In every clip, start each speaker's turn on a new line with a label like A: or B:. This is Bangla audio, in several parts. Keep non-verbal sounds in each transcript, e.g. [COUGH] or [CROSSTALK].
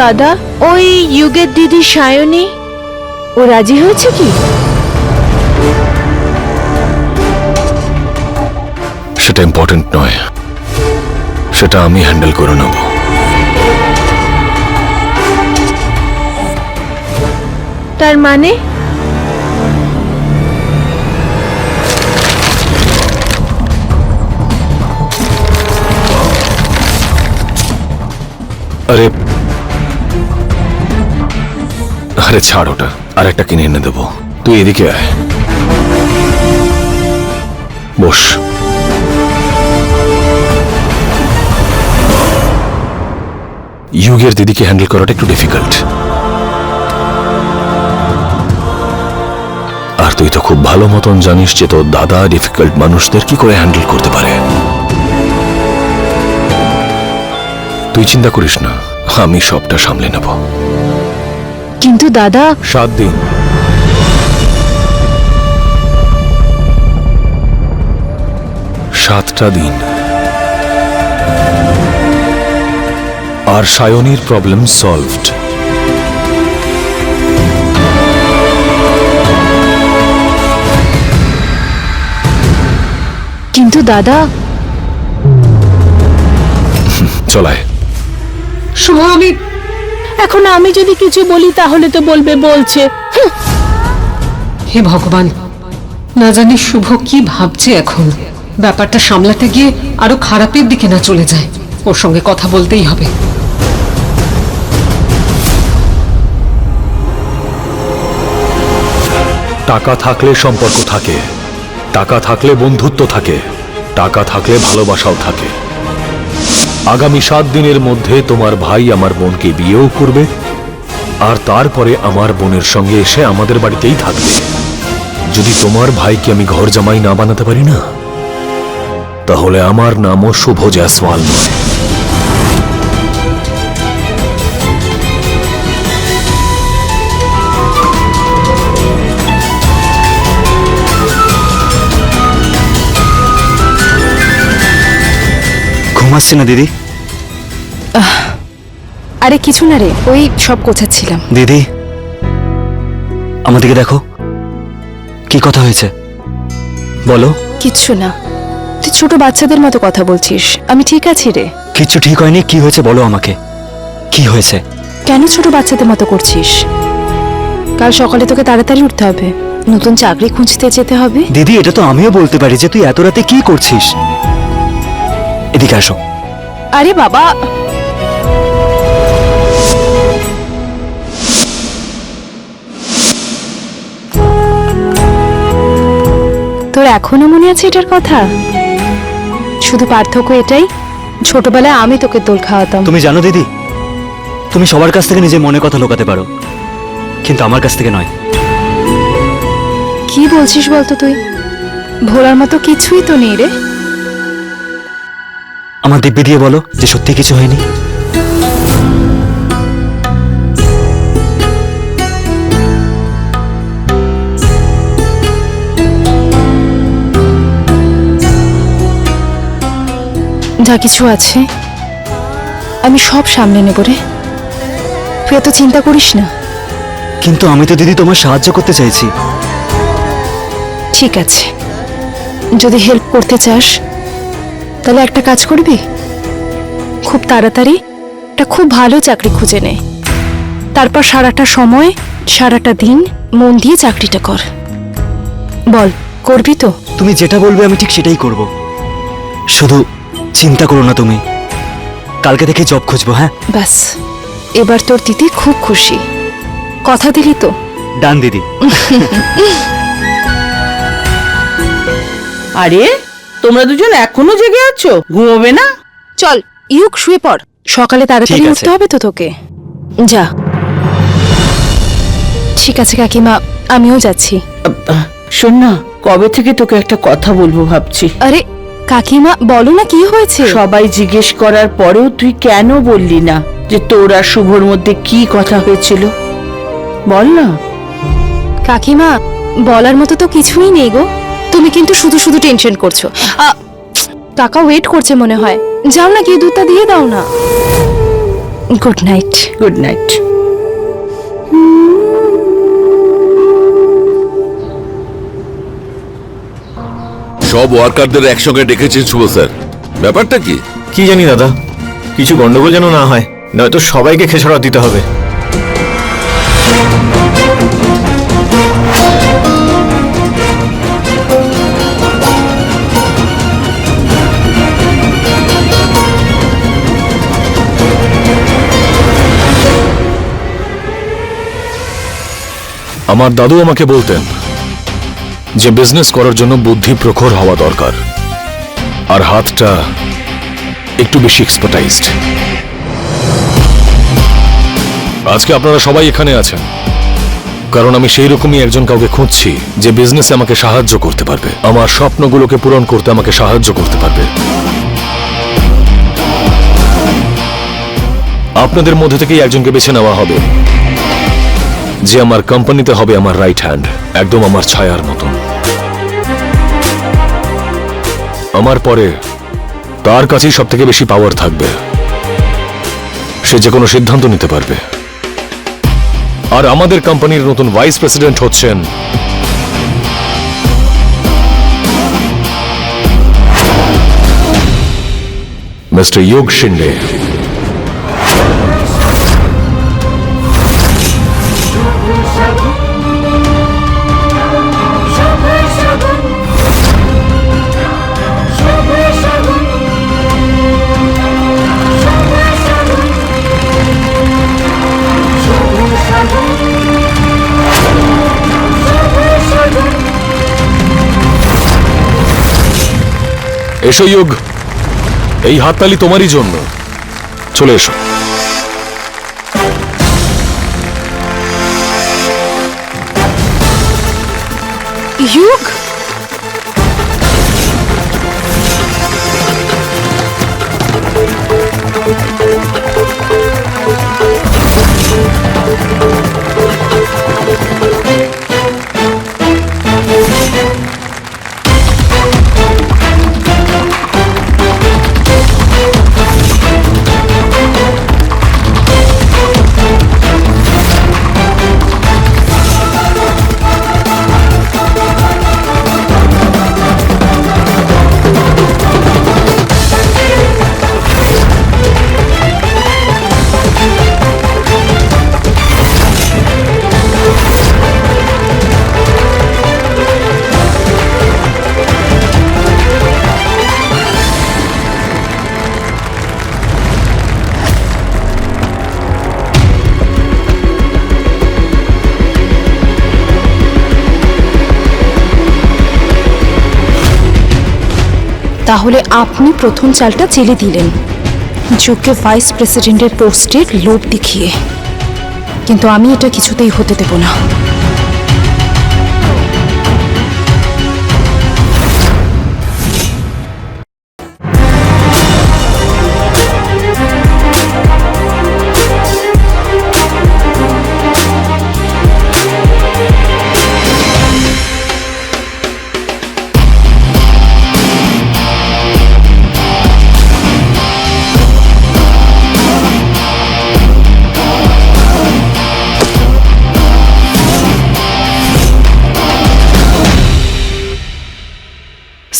A: দাদা ওই যুগের দিদি সায়নী ও রাজি হয়েছে কি?
B: সেটা ইম্পর্টেন্ট নয়। সেটা আমি হ্যান্ডেল করে নেব।
A: তার মানে?
B: আরে আরে ছাড় ওটা। আর একটা কিনে এনে দেবো। তুই এদিকে আয়। বস। ইউগের দিদিকে হ্যান্ডেল করাটা একটু ডিফিকাল্ট। আর তুই তো খুব ভালো মতন জানিস যে তোর দাদা ডিফিকাল্ট মানুষদের কি করে হ্যান্ডেল করতে পারে। তুই চিন্তা করিস না, আমি সবটা সামলে নেব।
A: কিন্তু দাদা
B: সাত দিন। সাতটা দিন। আর সায়নীর প্রবলেম সলভড
A: কিন্তু দাদা
B: চলায়
C: শুভ আমি
A: এখন আমি যদি কিছু বলি তাহলে তো বলবে বলছে। হে।
C: ভগবান না জানি শুভ কি ভাবছে এখন। ব্যাপারটা সামলাতে গিয়ে আরও খারাপের দিকে না চলে যায়। ওর সঙ্গে কথা বলতেই হবে।
B: টাকা থাকলে সম্পর্ক থাকে টাকা থাকলে বন্ধুত্ব থাকে টাকা থাকলে ভালোবাসাও থাকে। আগামী সাত দিনের মধ্যে তোমার ভাই আমার বোনকে বিয়েও করবে, আর তারপরে আমার বোনের সঙ্গে এসে আমাদের বাড়িতেই থাকবে। যদি তোমার ভাইকে আমি ঘর জামাই না বানাতে পারি না, তাহলে আমার নামও শুভ জয়সওয়াল নয়।
D: ঘুমাচ্ছে না দিদি।
A: আরে কিছু না রে ওই সব গোছাচ্ছিলাম
D: দিদি আমাদেরকে দেখো। কি কথা হয়েছে? বলো।
A: কিচ্ছু না। তুই ছোট বাচ্চাদের মতো কথা বলছিস। আমি ঠিক আছি রে।
D: কিচ্ছু ঠিক হয়নি? কি হয়েছে বলো আমাকে। কি হয়েছে?
A: কেন ছোট বাচ্চাদের মতো করছিস? কাল সকালে তোকে তাড়াতাড়ি উঠতে হবে। নতুন চাকরি খুঁজতে যেতে হবে।
D: দিদি এটা তো আমিও বলতে পারি যে তুই এত রাতে কি করছিস? এদিকে আসো।
A: আরে বাবা। তোর এখনও মনে আছে এটার কথা? শুধু পার্থক্য এটাই ছোটবেলায় আমি তোকে দোল খাওয়াতাম।
D: তুমি জানো দিদি তুমি সবার কাছ থেকে নিজের মনে কথা লোকাতে পারো কিন্তু আমার কাছ থেকে নয়।
A: কি বলছিস বলতো তুই? ভোলার মতো কিছুই তো নেই রে।
D: আমার দিব্যি দিয়ে বলো যে সত্যি কিছু হয়নি।
A: যা কিছু আছে আমি সব সামনে নেব রে। তুই এত চিন্তা করিস না।
D: কিন্তু আমি তো দিদি তোমার সাহায্য করতে চাইছি।
A: ঠিক আছে। যদি হেল্প করতে চাস তাহলে একটা কাজ করবি? খুব তাড়াতাড়ি একটা খুব ভালো চাকরি খুঁজে নে। তারপর সারাটা সময় সারাটা দিন মন দিয়ে চাকরিটা কর। বল করবি তো?
D: তুমি যেটা বলবে আমি ঠিক সেটাই করব। শুধু চিন্তা করো না তুমি। কালকে থেকে জব খুঁজবো হ্যাঁ?
A: ব্যাস এবার তোর দিদি খুব খুশি। কথা দিলি তো?
D: ডান দিদি। [LAUGHS]
E: আরে তোমরা দুজন এখনও জেগে আছো? ঘুমোবে না?
A: চল ইউক শুয়ে পড়। সকালে তাড়াতাড়ি
D: ঠিক আছে।
A: উঠতে হবে তো তোকে। যা। ঠিক আছে কাকিমা আমিও যাচ্ছি।
E: আহ, শোন না কবে থেকে তোকে একটা কথা বলব ভাবছি।
A: আরে কাকিমা বলো না কি হয়েছে?
E: সবাই জিজ্ঞেস করার পরেও তুই কেন বললি না যে তোর আর শুভর মধ্যে কি কথা হয়েছিল? বল না।
A: কাকিমা বলার মতো তো কিছুই নেই গো। তুমি কিন্তু শুধু শুধু টেনশন করছ। আ, টাকা ওয়েট করছে মনে হয়। যাও না গিয়ে দুধটা দিয়ে দাও না। গুড নাইট
E: গুড নাইট
F: সব ওয়ার্কারদের একসঙ্গে ডেকেছেন শুভ স্যার। ব্যাপারটা কি?
D: কি জানি দাদা কিছু গন্ডগোল যেন না হয় নয়তো সবাইকে খেসারত দিতে হবে।
B: আমার দাদু আমাকে বলতেন যে বিজনেস করার জন্য বুদ্ধি প্রখর হওয়া দরকার। আর হাতটা একটু বেশি এক্সপার্টাইজড আজকে আপনারা সবাই এখানে আছেন। কারণ আমি সেই রকমই একজন কাউকে খুঁজছি যে বিজনেসে আমাকে সাহায্য করতে পারবে। আমার স্বপ্নগুলোকে পূরণ করতে আমাকে সাহায্য করতে পারবে। আপনাদের মধ্যে থেকেই একজনকে বেছে নেওয়া হবে। যে আমার কোম্পানিতে হবে আমার রাইট হ্যান্ড একদম আমার ছায়ার মতন। আমার পরে তার কাছেই সব থেকে বেশি পাওয়ার থাকবে। সে যে কোনো সিদ্ধান্ত নিতে পারবে। আর আমাদের কোম্পানির নতুন ভাইস প্রেসিডেন্ট হচ্ছেন মিস্টার যোগ শিন্ডে এসো যোগ এই হাততালি তোমারই জন্য। চলে এসো।
A: ইউক তাহলে আপনি প্রথম চালটা চেলে দিলেন। যোগ্য ভাইস প্রেসিডেন্টের পোস্টের লোভ দেখিয়ে। কিন্তু আমি এটা কিছুতেই হতে দেব না।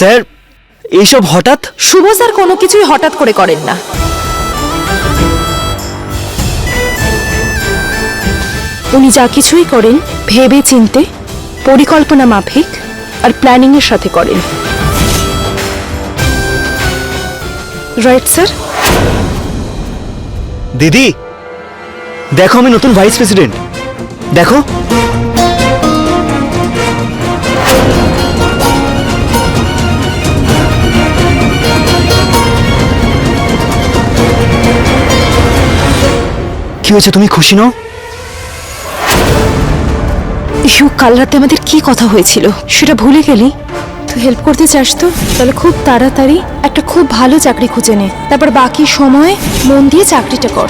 D: স্যার এইসব হঠাৎ?
A: শুভ স্যার কোনো কিছুই হঠাৎ করে করেন না। উনি যা কিছুই করেন ভেবে চিনতে পরিকল্পনা মাফিক আর প্ল্যানিং এর সাথে করেন। রাইট স্যার
D: দিদি দেখো আমি নতুন ভাইস প্রেসিডেন্ট দেখো। কি হয়েছে তুমি খুশি নও?
A: ইউ কাল রাতে আমাদের কি কথা হয়েছিল? সেটা ভুলে গেলি? তুই হেল্প করতে চাস তো? তাহলে খুব তাড়াতাড়ি একটা খুব ভালো চাকরি খুঁজে নে। তারপর বাকি সময় মন দিয়ে চাকরিটা কর।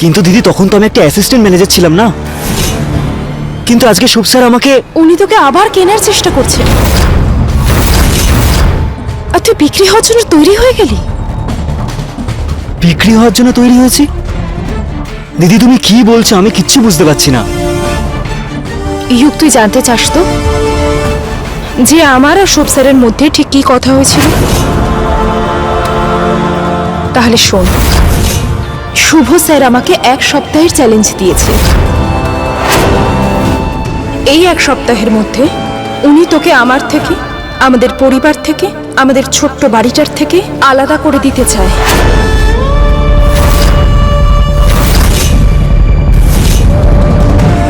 D: কিন্তু দিদি তখন তো আমি একটা অ্যাসিস্ট্যান্ট ম্যানেজার ছিলাম না? কিন্তু আজকে শুভ স্যার আমাকে
A: উনি তোকে আবার কেনার চেষ্টা করছেন আর তুই বিক্রি হওয়ার জন্য তৈরি হয়ে গেলি?
D: বিক্রি হওয়ার জন্য তৈরি হয়েছি? দিদি, তুমি কি বলছো? আমি কিচ্ছু বুঝতে পারছি না।
A: ইউক, তুই জানতে চাস তো যে আমার আর শুভ স্যারের মধ্যে ঠিক কি কথা হয়েছিল? তাহলে শোন। শুভ স্যার আমাকে এক সপ্তাহের চ্যালেঞ্জ দিয়েছে। এই এক সপ্তাহের মধ্যে উনি তোকে আমার থেকে, আমাদের পরিবার থেকে, আমাদের ছোট্ট বাড়িটার থেকে আলাদা করে দিতে চায়।